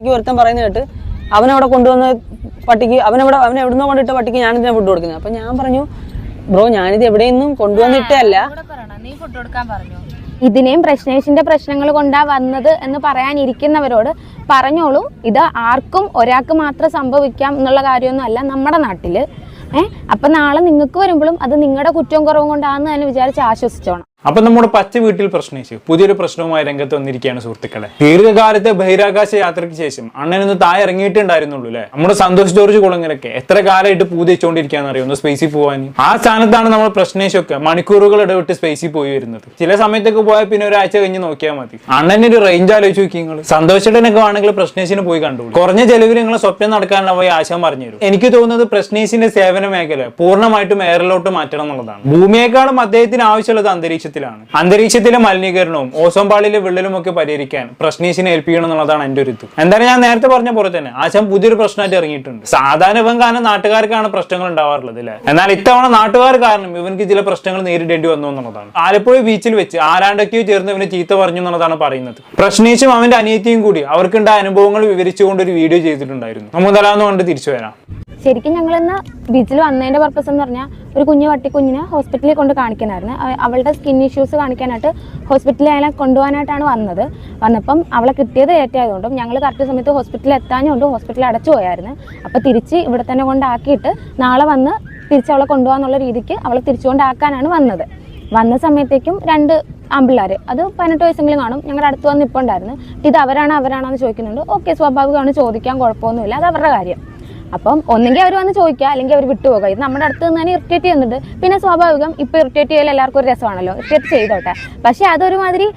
എനിക്ക് ഒരുത്തൻ പറയുന്നത് കേട്ട് അവനവിടെ കൊണ്ടുവന്ന പട്ടിക്ക് അവനവിടെ അവൻ എവിടുന്നോ കൊണ്ടിട്ട പട്ടിക്ക് ഞാനിത് ഫുഡ് കൊടുക്കുന്നത്. അപ്പൊ ഞാൻ പറഞ്ഞു ബ്രോ ഞാനിത് എവിടെയൊന്നും കൊണ്ടുവന്നിട്ടല്ല കൂടെ പറയണം. നീ ഫുഡ് കൊടുക്കാൻ പറഞ്ഞു. ഇതിനെയും പ്രശ്നേഷിന്റെ പ്രശ്നങ്ങൾ കൊണ്ടാ വന്നത് എന്ന് പറയാനിരിക്കുന്നവരോട് പറഞ്ഞോളൂ. ഇത് ആർക്കും ഒരാൾക്ക് മാത്രം സംഭവിക്കാം എന്നുള്ള കാര്യമൊന്നും അല്ല നമ്മുടെ നാട്ടിൽ. ഏഹ് അപ്പൊ നാളെ നിങ്ങൾക്ക് വരുമ്പോഴും അത് നിങ്ങളുടെ കുറ്റവും കുറവും കൊണ്ടാന്ന് തന്നെ വിചാരിച്ച് ആശ്വസിച്ചോണം. അപ്പൊ നമ്മുടെ പച്ച വീട്ടിൽ പ്രശ്നിച്ച് പുതിയൊരു പ്രശ്നവുമായി രംഗത്ത് വന്നിരിക്കുകയാണ് സുഹൃത്തുക്കളെ. ദീർഘകാലത്തെ ബഹിരാകാശ യാത്രയ്ക്ക് ശേഷം അണ്ണനൊന്ന് താഴെ ഇറങ്ങിയിട്ടുണ്ടായിരുന്നുള്ളൂ അല്ലെ? നമ്മുടെ സന്തോഷ് ജോർജ് കുളങ്ങരൊക്കെ എത്ര കാലമായിട്ട് പൂതിച്ചുകൊണ്ടിരിക്കാന്ന് അറിയോ? ഒന്ന് സ്പേസിൽ പോകാൻ ആ സ്ഥാനത്താണ് നമ്മൾ പ്രശ്നേശൊക്കെ മണിക്കൂറുകൾ ഇടവിട്ട് സ്പേസിൽ പോയി വരുന്നത്. ചില സമയത്തൊക്കെ പോയാൽ പിന്നെ ഒരാഴ്ച കഴിഞ്ഞ് നോക്കിയാൽ മതി. അണ്ണന്റെ ഒരു റേഞ്ച് ആലോചിച്ച് നോക്കി നിങ്ങൾ. സന്തോഷേട്ടനൊക്കെ ആണെങ്കിൽ പ്രശ്നേശിന് പോയി കണ്ടു കുറഞ്ഞ ചെലവിൽ നിങ്ങളെ സ്വപ്നം നടക്കാനുള്ള പോയി ആശയം പറഞ്ഞു തരും. എനിക്ക് തോന്നുന്നത് പ്രശ്നേശിന്റെ സേവന മേഖല പൂർണമായിട്ടും എയറിലോട്ട് മാറ്റണം എന്നുള്ളതാണ്. ഭൂമിയേക്കാളും അദ്ദേഹത്തിന് ആവശ്യമുള്ളത് അന്തരീക്ഷത്തിലാണ്. അന്തരീക്ഷത്തിലെ മലിനീകരണവും ഓസോൺ പാളിയിലെ വിള്ളലും ഒക്കെ പരിഹരിക്കാൻ പ്രശ്നീഷിനെ ഏൽപ്പിക്കണം എന്നുള്ളതാണ് എന്റെ ഒരു എന്തായാലും ഞാൻ നേരത്തെ പറഞ്ഞ പോലെ തന്നെ ആശം പുതിയൊരു പ്രശ്നമായിട്ട് ഇറങ്ങിയിട്ടുണ്ട്. സാധാരണ ഇവൻ കാരണം നാട്ടുകാർക്കാണ് പ്രശ്നങ്ങൾ ഉണ്ടാവാറുള്ളത് അല്ലെ? എന്നാൽ ഇത്തവണ നാട്ടുകാർ കാരണം ഇവർക്ക് ചില പ്രശ്നങ്ങൾ നേരിടേണ്ടി വന്നു എന്നുള്ളതാണ്. ആലപ്പുഴ ബീച്ചിൽ വെച്ച് ആരാണ്ടൊക്കെയോ ചേർന്ന് ഇവനെ ചീത്ത പറഞ്ഞു എന്നുള്ളതാണ് പറയുന്നത്. പ്രശ്നീഷും അവന്റെ അനിയത്തിയും കൂടി അവർക്കുണ്ടായ അനുഭവങ്ങൾ വിവരിച്ചുകൊണ്ട് ഒരു വീഡിയോ ചെയ്തിട്ടുണ്ടായിരുന്നു. നമുതലാന്ന് കൊണ്ട് തിരിച്ചു വരാം. ശരിക്കും ഞങ്ങൾ ഇന്ന് ബീച്ചിൽ വന്നതിന്റെ പർപ്പസ് എന്ന് പറഞ്ഞാൽ ഒരു കുഞ്ഞു വട്ടി കുഞ്ഞിനെ ഹോസ്പിറ്റലിൽ കൊണ്ട് കാണിക്കാനായിരുന്നു അവ- അവളുടെ സ്കിൻ ഇഷ്യൂസ് കാണിക്കാനായിട്ട് ഹോസ്പിറ്റലിൽ അയാളെ കൊണ്ടുപോകാനായിട്ടാണ് വന്നത്. വന്നപ്പം അവളെ കിട്ടിയത് ഏറ്റായതുകൊണ്ടും ഞങ്ങൾ കറക്റ്റ് സമയത്ത് ഹോസ്പിറ്റലിൽ എത്താഞ്ഞുകൊണ്ടും ഹോസ്പിറ്റലിൽ അടച്ചു പോയായിരുന്നു. അപ്പോൾ തിരിച്ച് ഇവിടെ തന്നെ കൊണ്ടാക്കിയിട്ട് നാളെ വന്ന് തിരിച്ച് അവളെ കൊണ്ടുപോകാന്നുള്ള രീതിക്ക് അവളെ തിരിച്ചുകൊണ്ടാക്കാനാണ് വന്നത്. വന്ന സമയത്തേക്കും രണ്ട് ആമ്പിള്ളേർ അത് പതിനെട്ട് വയസ്സെങ്കിലും കാണും. ഞങ്ങളുടെ അടുത്ത് വന്ന് ഇപ്പോൾ ഉണ്ടായിരുന്നു. ഇത് അവരാണ് അവരാണോ എന്ന് ചോദിക്കുന്നുണ്ട്. ഓക്കെ സ്വാഭാവികമാണ് ചോദിക്കാൻ കുഴപ്പമൊന്നുമില്ല. അത് അവരുടെ കാര്യം. അപ്പം ഒന്നെങ്കിൽ അവർ വന്ന് ചോദിക്കുക അല്ലെങ്കിൽ അവർ വിട്ടുപോകുക ഇത് നമ്മുടെ അടുത്ത് നിന്ന് തന്നെ ഇറിറ്റേറ്റ് ചെയ്യുന്നുണ്ട്. പിന്നെ സ്വാഭാവികം ഇപ്പൊ ഇറിറ്റേറ്റ് ചെയ്യൽ എല്ലാവർക്കും ഒരു രസമാണല്ലോ. ഇറിറ്റേറ്റ് ചെയ്തോട്ടെ. പക്ഷേ അതൊരുമാതിരി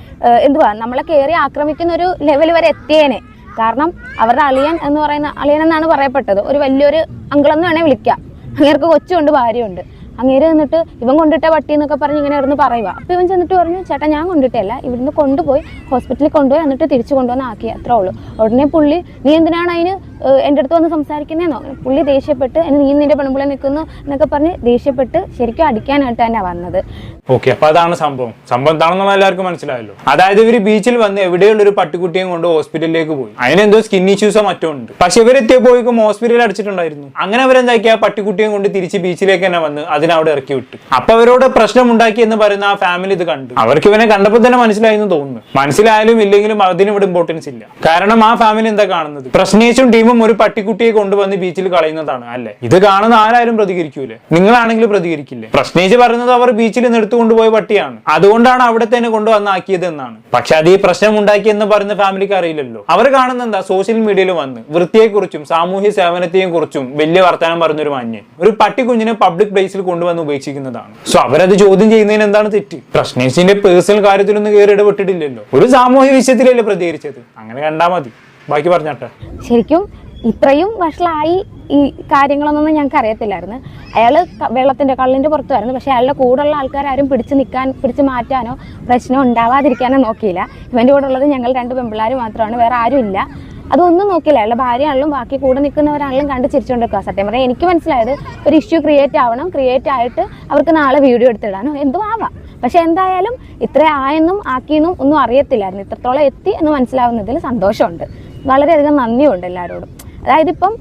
എന്തുവാ നമ്മളെ കയറി ആക്രമിക്കുന്ന ഒരു ലെവൽ വരെ എത്തിയേനെ. കാരണം അവരുടെ അളിയൻ എന്ന് പറയുന്ന അളിയൻ എന്നാണ് പറയപ്പെട്ടത്. ഒരു വലിയൊരു അങ്കിളെന്ന് വേണേൽ വിളിക്കാം. അങ്ങേർക്ക് കൊച്ചുണ്ട് ഭാര്യയുണ്ട്. അങ്ങേര് നിന്നിട്ട് ഇവൻ കൊണ്ടിട്ട പട്ടി എന്നൊക്കെ പറഞ്ഞ് ഇങ്ങനെ ഇരുന്ന് പറയുക അപ്പൊ ഇവൻ ചെന്നിട്ട് പറഞ്ഞു ചേട്ടാ ഞാൻ കൊണ്ടിട്ടല്ല ഇവിടുന്ന് കൊണ്ടുപോയി ഹോസ്പിറ്റലിൽ കൊണ്ടുപോയി എന്നിട്ട് തിരിച്ചു കൊണ്ടുവന്ന് ആക്കി. അത്രേ ഉള്ളൂ. ഉടനെ പുള്ളി നീ എന്തിനാണ് അതിന് എന്റെ അടുത്ത് വന്ന് സംസാരിക്കുന്നതെന്നോ പുള്ളി ദേഷ്യപ്പെട്ട് എന്നെ നീ നിന്റെ പെൺപിള്ളെ നിൽക്കുന്നു എന്നൊക്കെ പറഞ്ഞ് ദേഷ്യപ്പെട്ട് ശരിക്കും അടിക്കാനായിട്ട് തന്നെ വന്നത്. ഓക്കെ അപ്പൊ അതാണ് സംഭവം. സംഭവം എന്താണെന്നുള്ള എല്ലാവർക്കും മനസ്സിലായല്ലോ. അതായത് ഇവർ ബീച്ചിൽ വന്ന് എവിടെയുള്ള ഒരു പട്ടിക്കുട്ടിയും കൊണ്ട് ഹോസ്പിറ്റലിലേക്ക് പോയി. അതിനെന്തോ സ്കിൻ ഇഷ്യൂസോ മറ്റോ ഉണ്ട്. പക്ഷെ ഇവരെത്തിയപ്പോഴേക്കും ഹോസ്പിറ്റലിൽ അടിച്ചിട്ടുണ്ടായിരുന്നു. അങ്ങനെ അവരെന്താക്കി? ആ പട്ടിക്കുട്ടിയും കൊണ്ട് തിരിച്ച് ബീച്ചിലേക്ക് തന്നെ വന്ന് അതിനവിടെ ഇറക്കി വിട്ടു. അപ്പൊ അവരോട് പ്രശ്നം ഉണ്ടാക്കി എന്ന് പറയുന്ന ആ ഫാമിലി ഇത് കണ്ടു. അവർക്ക് ഇവനെ കണ്ടപ്പോൾ തന്നെ മനസ്സിലായി എന്ന് തോന്നുന്നു. മനസ്സിലായാലും ഇല്ലെങ്കിലും അതിന് ഇവിടെ ഇമ്പോർട്ടൻസ് ഇല്ല. കാരണം ആ ഫാമിലി എന്താ കാണുന്നത്? പ്രശ്നേഷും ടീമും ഒരു പട്ടിക്കുട്ടിയെ കൊണ്ടുവന്ന് ബീച്ചിൽ കളയുന്നതാണ് അല്ലെ? ഇത് കാണുന്ന ആരായാലും പ്രതികരിക്കൂലേ? നിങ്ങളാണെങ്കിലും പ്രതികരിക്കില്ലേ? പ്രശ്നേച്ച് പറയുന്നത് അവർ ബീച്ചിൽ നിന്ന് കൊണ്ടുപോയ പട്ടിയാണ്. അതുകൊണ്ടാണ് അവിടെ തന്നെ കൊണ്ടുവന്നാക്കിയത് എന്നാണ് പക്ഷെ അത് ഈ പ്രശ്നം ഉണ്ടാക്കി എന്ന് പറയുന്ന ഫാമിലിക്ക് അറിയില്ലല്ലോ. അവർ കാണുന്ന എന്താ? സോഷ്യൽ മീഡിയയിൽ വന്ന് വൃത്തിയെക്കുറിച്ചും സാമൂഹ്യ സേവനത്തെയും കുറിച്ചും വലിയ വർത്തമാനം പറഞ്ഞൊരു മാന്യൻ ഒരു പട്ടിക്കുഞ്ഞിനെ പബ്ലിക് പ്ലേസിൽ കൊണ്ടുവന്ന് ഉപേക്ഷിക്കുന്നതാണ്. സോ അവരത് ചോദ്യം ചെയ്യുന്നതിന് എന്താണ് തെറ്റ്? പ്രശ്നേഷിന്റെ പേഴ്സണൽ കാര്യത്തിലൊന്നും കയറി ഇടപെട്ടിട്ടില്ലല്ലോ. ഒരു സാമൂഹ്യ വിഷയത്തിലല്ലേ പ്രതികരിച്ചത്? അങ്ങനെ കണ്ടാൽ മതി. ബാക്കി പറഞ്ഞാട്ടെ. ശരിക്കും ഇത്രയും വഷളായി ഈ കാര്യങ്ങളൊന്നും ഞങ്ങൾക്ക് അറിയത്തില്ലായിരുന്നു. അയാൾ വെള്ളത്തിന്റെ കള്ളിന്റെ പുറത്തുമായിരുന്നു പക്ഷെ അയാളുടെ കൂടെയുള്ള ആൾക്കാരും പിടിച്ചു നിൽക്കാൻ പിടിച്ചു മാറ്റാനോ പ്രശ്നം ഉണ്ടാവാതിരിക്കാനോ നോക്കിയില്ല. ഇവന്റെ കൂടെ ഉള്ളത് ഞങ്ങൾ രണ്ട് പെമ്പിള്ളാർ മാത്രമാണ് വേറെ ആരും ഇല്ല. അതൊന്നും നോക്കില്ല അയാളുടെ ഭാര്യയാണെങ്കിലും ബാക്കി കൂടെ നിൽക്കുന്നവരാണെങ്കിലും കണ്ട് ചിരിച്ചുകൊണ്ട് വെക്കുക സത്യം പറഞ്ഞാൽ എനിക്ക് മനസ്സിലായത് ഒരു ഇഷ്യൂ ക്രിയേറ്റ് ആവണം ക്രിയേറ്റ് ആയിട്ട് അവർക്ക് നാളെ വീഡിയോ എടുത്തിടാനോ എന്തും ആവാം പക്ഷെ എന്തായാലും ഇത്ര ആയെന്നും ആക്കിയെന്നും ഒന്നും അറിയത്തില്ലായിരുന്നു. ഇത്രത്തോളം എത്തി എന്ന് മനസ്സിലാവുന്നതിൽ സന്തോഷമുണ്ട്. വളരെയധികം നന്ദിയുണ്ട് എല്ലാവരോടും അതായത് ഇപ്പം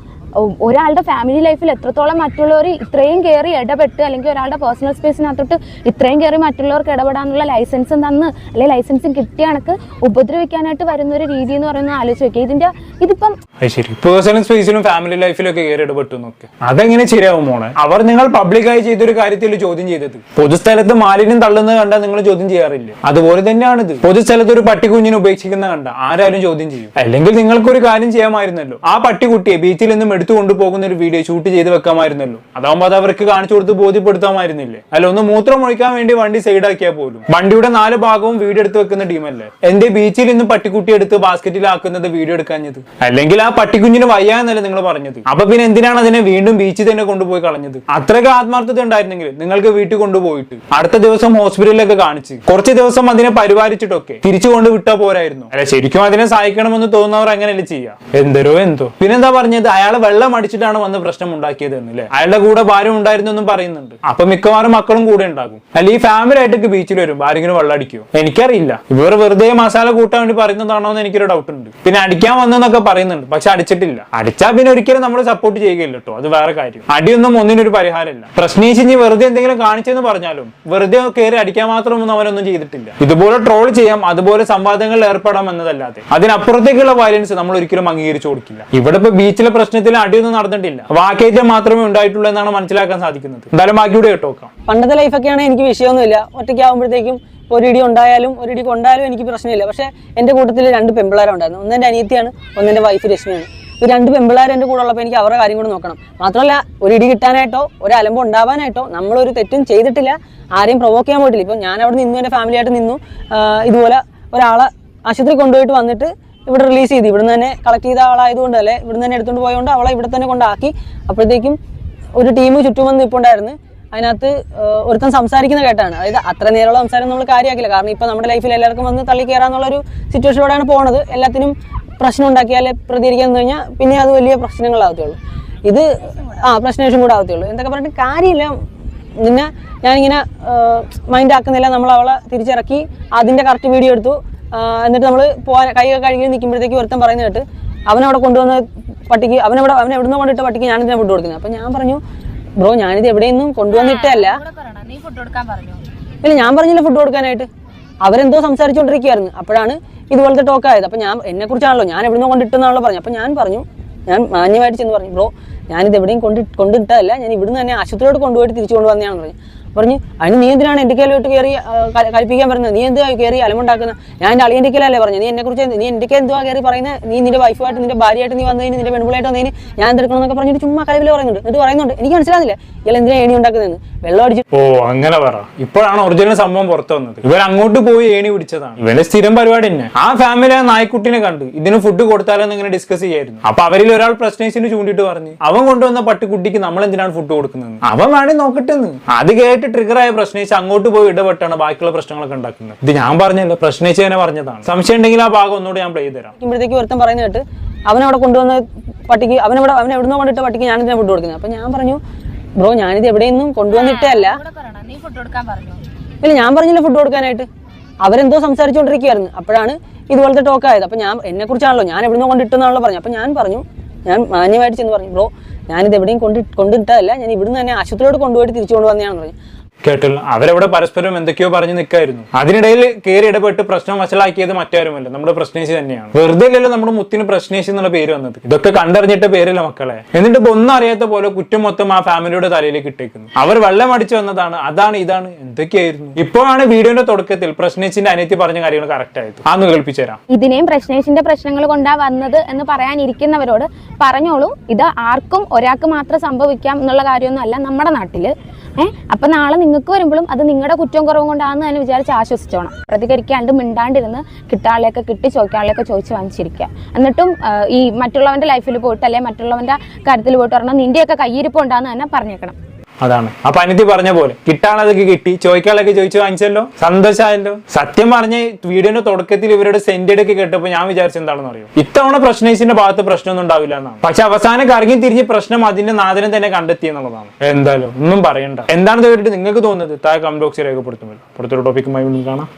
ഒരാളുടെ ഫാമിലി ലൈഫിൽ എത്രത്തോളം മറ്റുള്ളവർ ഇത്രയും കയറി ഇടപെട്ട് അല്ലെങ്കിൽ ഒരാളുടെ പേഴ്സണൽ സ്പേസിനകത്തോട്ട് ഇത്രയും കയറി മറ്റുള്ളവർക്ക് ഇടപെടാനുള്ള ലൈസൻസ് തന്ന് അല്ലെങ്കിൽ ലൈസൻസ് കിട്ടിയ കണക്ക് ഉപദ്രവിക്കാനായിട്ട് വരുന്ന ഒരു രീതി എന്ന് പറയുന്നത് ആലോചിച്ച് നോക്കിയാൽ ഇതിന്റെ ഇതിപ്പം പേഴ്സണൽ സ്പേസിലും ഫാമിലി ലൈഫിലൊക്കെ കയറി ഇടപെട്ടു അതെങ്ങനെ ശരിയാവും അവർ നിങ്ങൾ പബ്ലിക്കായി ചെയ്തൊരു കാര്യത്തിൽ ചോദ്യം ചെയ്തത്. പൊതുസ്ഥലത്ത് മാലിന്യം തള്ളുന്നത് കണ്ടാൽ നിങ്ങൾ ചോദ്യം ചെയ്യാറില്ല. അതുപോലെ തന്നെയാണിത്. പൊതുസ്ഥലത്ത് ഒരു പട്ടിക്കുഞ്ഞിനെ ഉപേക്ഷിക്കുന്ന കണ്ട ആരാലും ചോദ്യം ചെയ്യും. അല്ലെങ്കിൽ നിങ്ങൾക്കൊരു കാര്യം ചെയ്യാമായിരുന്നല്ലോ. ആ പട്ടിക്കുട്ടിയെ ബീച്ചിൽ നിന്നും എടുത്തു കൊണ്ടുപോകുന്ന ഒരു വീഡിയോ ഷൂട്ട് ചെയ്ത് വെക്കാമായിരുന്നല്ലോ. അതാവുമ്പോൾ അത് അവർക്ക് കാണിച്ചു കൊടുത്ത് ബോധ്യപ്പെടുത്താമായിരുന്നില്ലേ? അല്ല ഒന്ന് മൂത്രം ഒഴിക്കാൻ വേണ്ടി വണ്ടി സൈഡാക്കിയാൽ പോലും. വണ്ടിയുടെ നാല് ഭാഗവും വീഡിയോ എടുത്ത് വെക്കുന്ന ടീമല്ലേ എന്റെ ബീച്ചിൽ നിന്ന് പട്ടിക്കുട്ടി എടുത്ത് ബാസ്ക്കറ്റിലാക്കുന്നത് വീഡിയോ എടുക്കാഞ്ഞത്? അല്ലെങ്കിൽ ആ പട്ടിക്കുഞ്ഞിന് വയ്യാന്നല്ലേ നിങ്ങൾ പറഞ്ഞത്? അപ്പൊ പിന്നെ എന്തിനാണ് അതിനെ വീണ്ടും ബീച്ചിൽ തന്നെ കൊണ്ടുപോയി കളഞ്ഞത്? അത്രയൊക്കെ ആത്മാർത്ഥത ഉണ്ടായിരുന്നെങ്കിൽ നിങ്ങൾക്ക് വീട്ടിൽ കൊണ്ടുപോയിട്ട് അടുത്ത ദിവസം ഹോസ്പിറ്റലിലൊക്കെ കാണിച്ച് കുറച്ച് ദിവസം അതിനെ പരിപാലിച്ചിട്ടൊക്കെ തിരിച്ചു കൊണ്ട് വിട്ടാ പോരായിരുന്നു. അല്ല ശരിക്കും അതിനെ സഹായിക്കണമെന്ന് തോന്നുന്നവർ അങ്ങനെയല്ലേ ചെയ്യാ? എന്തരോ എന്തോ. പിന്നെന്താ പറഞ്ഞത്? അയാളെ വെള്ളം അടിച്ചിട്ടാണ് വന്ന് പ്രശ്നം ഉണ്ടാക്കിയത് എന്നല്ലേ? അയാളുടെ കൂടെ ഭാര്യ ഉണ്ടായിരുന്നെന്നും പറയുന്നുണ്ട്. അപ്പൊ മിക്കവാറും മക്കളും കൂടെ ഉണ്ടാകും. അല്ല ഈ ഫാമിലി ആയിട്ടൊക്കെ ബീച്ചിൽ വരും. ആരെങ്കിലും വെള്ളം അടിക്കുമോ എനിക്കറിയില്ല. ഇവർ വെറുതെ മസാല കൂട്ടാൻ വേണ്ടി പറയുന്നതാണോ എന്ന് എനിക്കൊരു ഡൗട്ട് ഉണ്ട്. പിന്നെ അടിക്കാൻ വന്നെന്നൊക്കെ പറയുന്നുണ്ട്. പക്ഷെ അടിച്ചിട്ടില്ല. അടിച്ചാൽ പിന്നെ ഒരിക്കലും നമ്മൾ സപ്പോർട്ട് ചെയ്യുകയില്ല കേട്ടോ അത് വേറെ കാര്യം. അടിയൊന്നും ഒന്നിനൊരു പരിഹാരമില്ല. പ്രശ്നേശ് ഇനി വെറുതെ എന്തെങ്കിലും കാണിച്ചെന്ന് പറഞ്ഞാലും വെറുതെ കയറി അടിക്കാൻ മാത്രമൊന്നും അവനൊന്നും ചെയ്തിട്ടില്ല. ഇതുപോലെ ട്രോൾ ചെയ്യാം അതുപോലെ സംവാദങ്ങളിൽ ഏർപ്പെടാം എന്നതല്ലാതെ. അതിനപ്പുറത്തേക്കുള്ള വയലൻസ് നമ്മൾ ഒരിക്കലും അംഗീകരിച്ചു കൊടുക്കില്ല. ഇവിടെ ഇപ്പൊ ബീച്ചിലെ പ്രശ്നത്തിൽ അടിയൊന്നും നടന്നിട്ടില്ല. വാക്കേറ്റം മാത്രമേ ഉണ്ടായിട്ടുള്ളൂ എന്നാണ് മനസ്സിലാക്കാൻ സാധിക്കുന്നത്. എന്തായാലും ബാക്കിയുടെ കേട്ടോക്കാം പണ്ടത്തെ ലൈഫൊക്കെയാണ് എനിക്ക് വിഷയമൊന്നുമില്ല. ഒറ്റയ്ക്കാവുമ്പോഴത്തേക്കും ഒരു ഇടി ഉണ്ടായാലും ഒരു ഇടി കൊണ്ടായാലും എനിക്ക് പ്രശ്നമില്ല. പക്ഷേ എന്റെ കൂട്ടത്തിൽ രണ്ട് പെമ്പിളാരുണ്ടായിരുന്നു ഒന്ന് എന്റെ അനിയത്തിയാണ് ഒന്ന് എന്റെ വൈഫ് രശ്മിയാണ്. ഈ രണ്ട് പെമ്പിളാർ എന്റെ കൂടെ ഉള്ളപ്പോൾ എനിക്ക് അവരുടെ കാര്യം കൂടെ നോക്കണം. മാത്രമല്ല ഒരു ഇടി കിട്ടാനായിട്ടോ ഒരു അലമ്പ് ഉണ്ടാവാനായിട്ടോ നമ്മളൊരു തെറ്റും ചെയ്തിട്ടില്ല. ആരെയും പ്രൊവോക്ക് ചെയ്യാൻ പോയിട്ടില്ല. ഇപ്പം ഞാൻ അവിടെ നിന്നു എന്റെ ഫാമിലിയായിട്ട് നിന്നു. ഇതുപോലെ ഒരാളെ ആശുപത്രി കൊണ്ടുപോയിട്ട് വന്നിട്ട് ഇവിടെ റിലീസ് ചെയ്തു. ഇവിടുന്ന് തന്നെ കളക്ട് ചെയ്ത ആളായതുകൊണ്ട് അല്ലേ? ഇവിടുന്ന് തന്നെ എടുത്തുകൊണ്ട് പോയതുകൊണ്ട് അവളെ ഇവിടെ തന്നെ കൊണ്ടാക്കി. അപ്പോഴത്തേക്കും ഒരു ടീം ചുറ്റും വന്ന് നിൽപ്പുണ്ടായിരുന്നു അതിനകത്ത് ഒരുത്തൻ സംസാരിക്കുന്ന കേട്ടാണ്. അതായത് അത്ര നേരമുള്ള സംസാരം നമ്മൾ കാര്യമാക്കില്ല കാരണം ഇപ്പം നമ്മുടെ ലൈഫിൽ എല്ലാവർക്കും വന്ന് തള്ളി കയറാന്നുള്ളൊരു സിറ്റുവേഷനോടാണ് പോണത്. എല്ലാത്തിനും പ്രശ്നം ഉണ്ടാക്കിയാൽ പ്രതികരിക്കാൻ നിന്ന് കഴിഞ്ഞാൽ പിന്നെ അത് വലിയ പ്രശ്നങ്ങളാകത്തുള്ളൂ ഇത് ആ പ്രശ്നേഷം കൂടെ ആകത്തുള്ളൂ എന്തൊക്കെ പറഞ്ഞിട്ട് കാര്യമില്ല. നിന്നെ ഞാനിങ്ങനെ മൈൻഡ് ആക്കുന്നില്ല. നമ്മൾ അവളെ തിരിച്ചിറക്കി അതിന്റെ കറക്റ്റ് വീഡിയോ എടുത്തു. എന്നിട്ട് നമ്മൾ പോകാൻ കൈയൊക്കെ കഴുകി നിൽക്കുമ്പോഴത്തേക്ക് ഒരുത്തം പറയുന്നത് കേട്ട് അവനവിടെ കൊണ്ടുവന്ന പട്ടിക്ക് അവനവിടെ അവൻ നിന്ന് കൊണ്ടിട്ട പട്ടിക്ക് ഞാനിതിനെ ഫുഡ് കൊടുക്കുന്നത്. അപ്പം ഞാൻ പറഞ്ഞു ബ്രോ ഞാനിത് എവിടെയൊന്നും കൊണ്ടുവന്നിട്ടല്ല. ഇല്ല ഞാൻ പറഞ്ഞില്ല ഫുഡ് കൊടുക്കാനായിട്ട്. അവരെന്തോ സംസാരിച്ചുകൊണ്ടിരിക്കുകയായിരുന്നു അപ്പോഴാണ് ഇതുപോലത്തെ ടോക്ക് ആയത്. അപ്പം ഞാൻ എന്നെ കുറിച്ചാണല്ലോ ഞാൻ എവിടുന്ന് കൊണ്ടിട്ടെന്നാണല്ലോ പറഞ്ഞു അപ്പം ഞാൻ പറഞ്ഞു ഞാൻ മാന്യമായിട്ട് ചെന്ന് പറഞ്ഞു ബ്രോ ഞാനിത് എവിടെയും കൊണ്ട് കൊണ്ടിട്ടല്ല ഞാൻ ഇവിടുന്ന് തന്നെ ആശുപത്രിയോട് കൊണ്ടുപോയിട്ട് തിരിച്ചു കൊണ്ടുവന്നതാണെന്ന് പറഞ്ഞു. പറഞ്ഞു അതിന് നീ എന്തിനാണ് എന്റെ കയ്യിലോട്ട് കയറി കൽപ്പിക്കാൻ പറഞ്ഞത് നീ എന്തുവാ കയറി അലമുണ്ടാക്കുന്നത് ഞാൻ എന്റെ അളിയന്റെ കയ്യിലല്ലേ പറഞ്ഞു നീ എന്നെ കുറിച്ച് നീ എന്റെ എന്തുവാ കയറി പറയുന്നത്? നീ നിന്റെ വൈഫായിട്ട് നിന്റെ ഭാര്യയായിട്ട് നീ വന്നതിന് നിന്റെ പെൺപിള്ളായിട്ട് വന്നതിന് ഞാൻ എന്തെടുക്കണമെന്നൊക്കെ പറഞ്ഞിട്ട് ചുമ്മാ കലവിൽ പറയുന്നുണ്ട്. എന്നിട്ട് പറയുന്നുണ്ട്. എനിക്ക് മനസ്സിലാകുന്നില്ല ഇയാൾ എന്തിനാ ഏണി ഉണ്ടാക്കുന്നതെന്ന്? വെള്ളം അടിച്ചു ഓ അങ്ങനെ പറ. ഇപ്പോഴാണ് ഒറിജിനൽ സംഭവം പുറത്തു വന്നത്. ഇവർ അങ്ങോട്ട് പോയി ഏണി പിടിച്ചതാണ്. ഇവന്റെ സ്ഥിരം പരിപാടി തന്നെ. ആ ഫാമിലി ആ നായ്ക്കുട്ടിനെ കണ്ടു. ഇതിന് ഫുഡ് കൊടുത്താലെന്ന് ഇങ്ങനെ ഡിസ്കസ് ചെയ്യായിരുന്നു. അപ്പൊ അവരിൽ ഒരാൾ പ്രശ്നേശിന് ചൂണ്ടിട്ട് പറഞ്ഞു അവൻ കൊണ്ടുവന്ന പട്ടിക്കുട്ടിക്ക് നമ്മൾ എന്തിനാണ് ഫുഡ് കൊടുക്കുന്നത് അവൻ വേണേ നോക്കട്ടെന്ന്. അത് കേട്ട് ട്രിഗർ ആയ പ്രശ്നിച്ച് അങ്ങോട്ട് പോയി ഇടപെട്ടാണ് ബാക്കിയുള്ള പ്രശ്നങ്ങളൊക്കെ ഉണ്ടാക്കുന്നത്. ഇത് ഞാൻ പറഞ്ഞല്ലോ പ്രശ്നേശ് തന്നെ പറഞ്ഞതാണ്. സംശയം ഉണ്ടെങ്കിൽ ആ ഭാഗം ഒന്നുകൂടെ ഞാൻ പ്ലേ തരാം ഇരിക്കുമ്പോഴത്തേക്ക് ഒരുത്തൻ പറയുന്നത് കേട്ട് അവനവിടെ കൊണ്ടുവന്ന പട്ടിക്ക് അവനവിടെ അവൻ നിന്ന് കൊണ്ടിട്ട പട്ടിക്ക് ഞാനിതിനെ ഫുഡ് കൊടുക്കുന്നത്. അപ്പൊ ഞാൻ പറഞ്ഞു ബ്രോ ഞാനിത് എവിടെയൊന്നും കൊടുക്കാൻ പറഞ്ഞു. ഇല്ല ഞാൻ പറഞ്ഞില്ല ഫുഡ് കൊടുക്കാനായിട്ട്. അവരെന്തോ സംസാരിച്ചുകൊണ്ടിരിക്കുകയായിരുന്നു അപ്പോഴാണ് ഇതുപോലത്തെ ടോക്ക് ആയത്. അപ്പൊ ഞാൻ എന്നെ കുറിച്ചാണല്ലോ ഞാൻ എവിടെ നിന്ന് കൊണ്ടിട്ടെന്നാണല്ലോ പറഞ്ഞു അപ്പൊ ഞാൻ പറഞ്ഞു ഞാൻ മാന്യമായിട്ട് ചെന്ന് പറഞ്ഞു ബ്രോ ഞാനിത് എവിടെയും കൊണ്ട് കൊണ്ടിട്ടല്ല ഞാൻ ഇവിടുന്ന് തന്നെ ആശുപത്രിയോട് കൊണ്ടുപോയിട്ട് തിരിച്ചു കൊണ്ടുവന്നതാണെന്ന് പറഞ്ഞു. കേട്ടില്ല. അവരവിടെ പരസ്പരം എന്തൊക്കെയോ പറഞ്ഞു നിൽക്കായിരുന്നു. അതിനിടയിൽ കയറി ഇടപെട്ട് പ്രശ്നം വഷളാക്കിയത് മറ്റാരുമല്ല. നമ്മുടെ പ്രശ്നേശി തന്നെയാണ്. വെറുതെ അല്ലല്ലോ നമ്മുടെ മുത്തിന് പ്രശ്നേശി എന്നുള്ള പേര് വന്നത്. ഇതൊക്കെ കണ്ടറിഞ്ഞിട്ട പേരില്ല മക്കളെ. എന്നിട്ട് ഇപ്പൊ ഒന്നും അറിയാത്ത പോലെ കുറ്റം മൊത്തം ആ ഫാമിലിയുടെ തലയിലേക്ക് ഇട്ടേക്കുന്നു. അവർ വെള്ളം അടിച്ചു വന്നതാണ്. അതാണ് ഇതാണ്. എന്തൊക്കെയായിരുന്നു? ഇപ്പോഴാണ് വീഡിയോന്റെ തുടക്കത്തിൽ പ്രശ്നേശിന്റെ അനിയത്തി പറഞ്ഞ കാര്യങ്ങൾ കറക്റ്റ് ആയത്. ആന്ന് കേൾപ്പിച്ചു തരാം. ഇതിനെയും പ്രശ്നേശിന്റെ പ്രശ്നങ്ങൾ കൊണ്ടാ വന്നത് എന്ന് പറയാനിരിക്കുന്നവരോട് പറഞ്ഞോളൂ. ഇത് ആർക്കും ഒരാൾക്ക് മാത്രം സംഭവിക്കാം എന്നുള്ള കാര്യമൊന്നും അല്ല നമ്മുടെ നാട്ടിൽ. അപ്പൊ നാളെ നിങ്ങൾക്ക് വരുമ്പോഴും അത് നിങ്ങളുടെ കുറ്റവും കുറവും കൊണ്ടാണെന്ന് തന്നെ വിചാരിച്ച് ആശ്വസിച്ചോണം. പ്രതികരിക്കാണ്ട് മിണ്ടാണ്ടിരുന്ന് കിട്ടാളിയൊക്കെ കിട്ടി ചോദിക്കാളിയൊക്കെ ചോദിച്ച് വാങ്ങിച്ചിരിക്കുക. എന്നിട്ടും ഈ മറ്റുള്ളവന്റെ ലൈഫിൽ പോയിട്ട് അല്ലെങ്കിൽ മറ്റുള്ളവന്റെ കാര്യത്തിൽ പോയിട്ട് പറഞ്ഞാൽ നിന്റെയൊക്കെ കയ്യിരിപ്പ് ഉണ്ടാന്ന് തന്നെ പറഞ്ഞേക്കണം. അതാണ്. അപ്പൊ അനിതി പറഞ്ഞ പോലെ കിട്ടാനതൊക്കെ കിട്ടി. ചോദിക്കാനുള്ളതൊക്കെ ചോദിച്ചു വാങ്ങിച്ചല്ലോ. സന്തോഷമായല്ലോ. സത്യം പറഞ്ഞ വീഡിയോന്റെ തുടക്കത്തിൽ ഇവരുടെ സെന്റഡ് ഒക്കെ കേട്ടപ്പോ ഞാൻ വിചാരിച്ചു എന്താണെന്ന് അറിയോ? ഇത്തവണ പ്രശ്നേശിന്റെ ഭാഗത്ത് പ്രശ്നമൊന്നും ഉണ്ടാവില്ല എന്നാണ്. പക്ഷെ അവസാനം കറങ്ങി തിരിഞ്ഞ് പ്രശ്നം അതിന്റെ നാദനം തന്നെ കണ്ടെത്തി എന്നുള്ളതാണ്. എന്തായാലും ഒന്നും പറയണ്ട. എന്താണെന്ന് കേട്ടിട്ട് നിങ്ങൾക്ക് തോന്നുന്നത്? താഴെ കമന്റ് ബോക്സിൽ രേഖപ്പെടുത്തുമല്ലോ. പുറത്തൊരു ടോപ്പിക്കുമായി കാണാം.